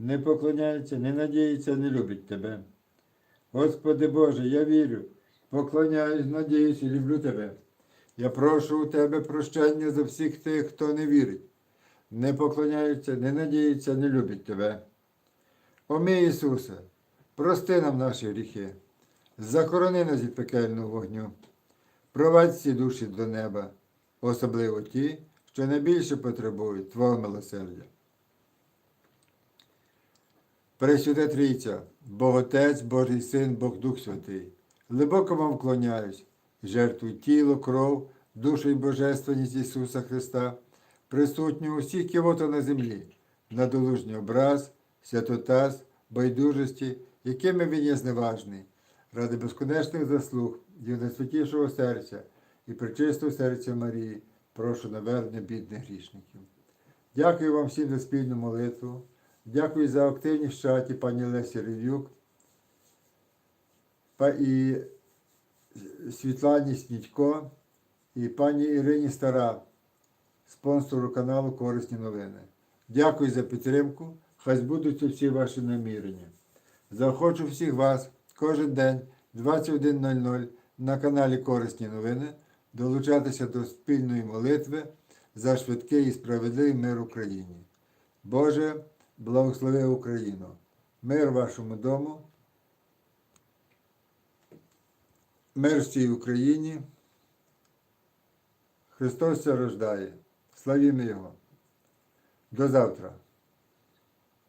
не поклоняється, не надіється, не любить Тебе. Господи Боже, я вірю, поклоняюсь, надіюсь і люблю Тебе. Я прошу у Тебе прощення за всіх тих, хто не вірить, не поклоняється, не надіється, не любить Тебе. О мій Ісусе, прости нам наші гріхи, захорони нас від пекельного вогню, провадь всі душі до неба, особливо ті, що найбільше потребують Твого милосердя. Пресвята Трійця, Бог Отець, Божий Син, Бог Дух Святий, глибоко вам вклоняюсь, жертвуй тіло, кров, душу і божественність Ісуса Христа, присутню усіх кивото на землі, на долужній образ, святотаз, байдужості, якими він є зневажний, ради безконечних заслуг і найсвятішого серця і причистого серця Марії, прошу навернення бідних грішників. Дякую вам всім за спільну молитву. Дякую за активність в чаті пані Лесі Рев'юк і Світлані Снідько і пані Ірині Стара, спонсору каналу Корисні новини. Дякую за підтримку. Хай збудуться всі ваші намірення. Заохочу всіх вас кожен день 21.00 на каналі Корисні новини долучатися до спільної молитви за швидкий і справедливий мир Україні. Боже, благослови Україну, мир вашому дому, мир всій Україні. Христос рождає. Славімо Його. До завтра.